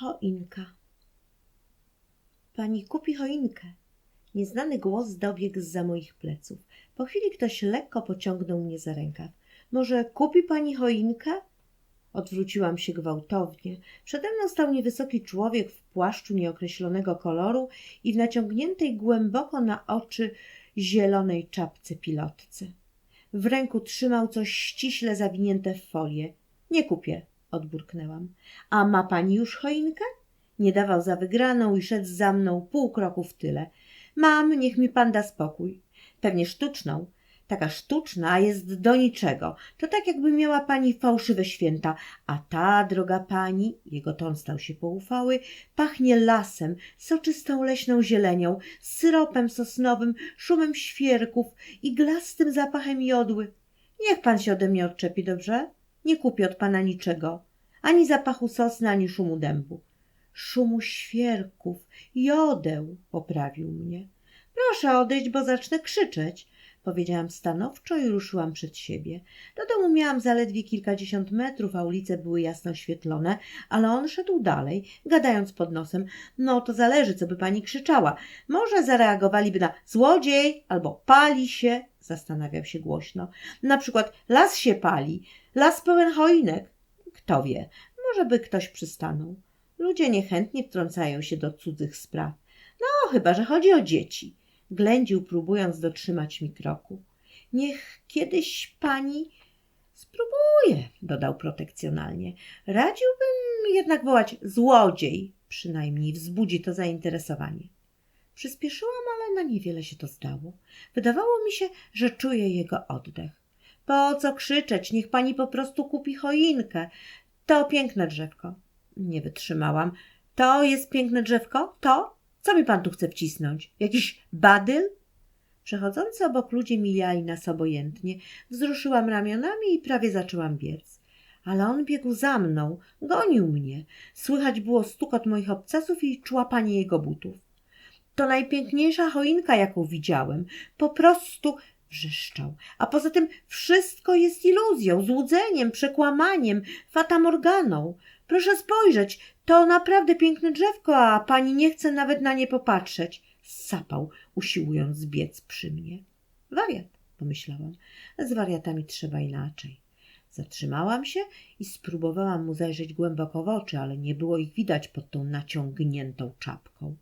Choinka. Pani kupi choinkę. Nieznany głos dobiegł zza moich pleców. Po chwili ktoś lekko pociągnął mnie za rękaw. Może kupi pani choinkę? Odwróciłam się gwałtownie. Przede mną stał niewysoki człowiek w płaszczu nieokreślonego koloru i w naciągniętej głęboko na oczy zielonej czapce pilotce. W ręku trzymał coś ściśle zawinięte w folię. Nie kupię, odburknęłam. A ma pani już choinkę? Nie dawał za wygraną i szedł za mną pół kroku w tyle. Mam, niech mi pan da spokój. Pewnie sztuczną. Taka sztuczna, jest do niczego. To tak jakby miała pani fałszywe święta. A ta, droga pani, jego ton stał się poufały, pachnie lasem, soczystą leśną zielenią, syropem sosnowym, szumem świerków i glastym zapachem jodły. Niech pan się ode mnie odczepi, dobrze? Nie kupię od pana niczego. Ani zapachu sosny, ani szumu dębu. Szumu świerków, jodeł, poprawił mnie. Proszę odejść, bo zacznę krzyczeć, powiedziałam stanowczo i ruszyłam przed siebie. Do domu miałam zaledwie kilkadziesiąt metrów, a ulice były jasno oświetlone, ale on szedł dalej, gadając pod nosem. No to zależy, co by pani krzyczała. Może zareagowaliby na złodziej albo pali się, zastanawiał się głośno. Na przykład las się pali, las pełen choinek. Kto wie, może by ktoś przystanął. Ludzie niechętnie wtrącają się do cudzych spraw. No, chyba, że chodzi o dzieci. Ględził, próbując dotrzymać mi kroku. Niech kiedyś pani spróbuje, dodał protekcjonalnie. Radziłbym jednak wołać złodziej, przynajmniej wzbudzi to zainteresowanie. Przyspieszyłam, ale na niewiele się to zdało. Wydawało mi się, że czuję jego oddech. Po co krzyczeć? Niech pani po prostu kupi choinkę. To piękne drzewko. Nie wytrzymałam. To jest piękne drzewko? To? Co mi pan tu chce wcisnąć? Jakiś badyl? Przechodzący obok ludzie mijali nas obojętnie. Wzruszyłam ramionami i prawie zaczęłam biec. Ale on biegł za mną, gonił mnie. Słychać było stukot moich obcasów i człapanie jego butów. To najpiękniejsza choinka, jaką widziałem. Po prostu wrzeszczał. A poza tym wszystko jest iluzją, złudzeniem, przekłamaniem, fatamorganą. Proszę spojrzeć, to naprawdę piękne drzewko, a pani nie chce nawet na nie popatrzeć. Sapał, usiłując biec przy mnie. Wariat, pomyślałam. Z wariatami trzeba inaczej. Zatrzymałam się i spróbowałam mu zajrzeć głęboko w oczy, ale nie było ich widać pod tą naciągniętą czapką.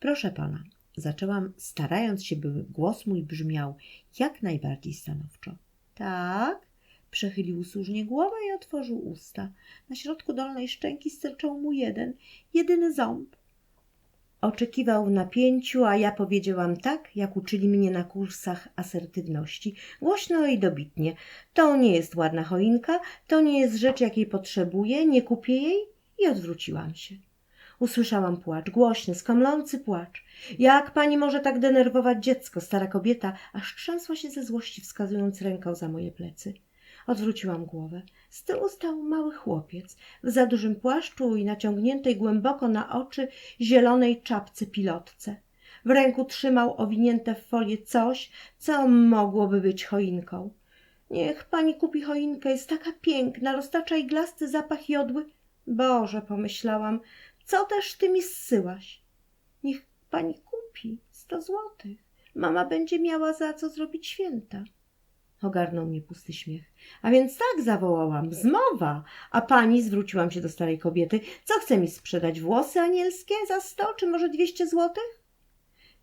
Proszę pana, zaczęłam, starając się, by głos mój brzmiał jak najbardziej stanowczo. Tak? Przechylił usłużnie głowę i otworzył usta. Na środku dolnej szczęki sterczał mu jeden, jedyny ząb. Oczekiwał w napięciu, a ja powiedziałam tak, jak uczyli mnie na kursach asertywności, głośno i dobitnie. To nie jest ładna choinka, to nie jest rzecz, jakiej potrzebuję, nie kupię jej i odwróciłam się. Usłyszałam płacz, głośny, skomlący płacz. Jak pani może tak denerwować dziecko, stara kobieta, aż trzęsła się ze złości, wskazując ręką za moje plecy. Odwróciłam głowę. Z tyłu stał mały chłopiec w za dużym płaszczu i naciągniętej głęboko na oczy zielonej czapce pilotce. W ręku trzymał owinięte w folię coś, co mogłoby być choinką. Niech pani kupi choinkę, jest taka piękna, roztacza iglasty zapach jodły. Boże, pomyślałam, co też ty mi zsyłaś? Niech pani kupi sto złotych. Mama będzie miała za co zrobić święta. Ogarnął mnie pusty śmiech. A więc tak zawołałam, zmowa. A pani, zwróciłam się do starej kobiety, co chce mi sprzedać? Włosy anielskie za sto czy może dwieście złotych?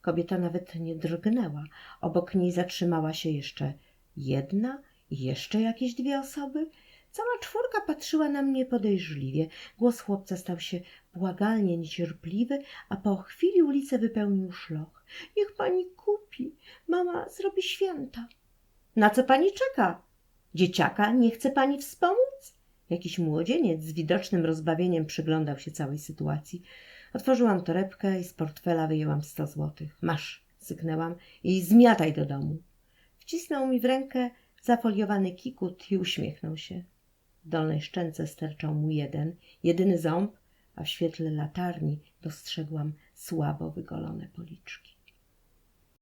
Kobieta nawet nie drgnęła. Obok niej zatrzymała się jeszcze jedna i jeszcze jakieś dwie osoby. Cała czwórka patrzyła na mnie podejrzliwie. Głos chłopca stał się błagalnie niecierpliwy, a po chwili ulicę wypełnił szloch. Niech pani kupi. Mama zrobi święta. Na co pani czeka? Dzieciaka nie chce pani wspomóc? Jakiś młodzieniec z widocznym rozbawieniem przyglądał się całej sytuacji. Otworzyłam torebkę i z portfela wyjęłam sto złotych. Masz, syknęłam i zmiataj do domu. Wcisnął mi w rękę zafoliowany kikut i uśmiechnął się. Dolnej szczęce sterczał mu jeden, jedyny ząb, a w świetle latarni dostrzegłam słabo wygolone policzki.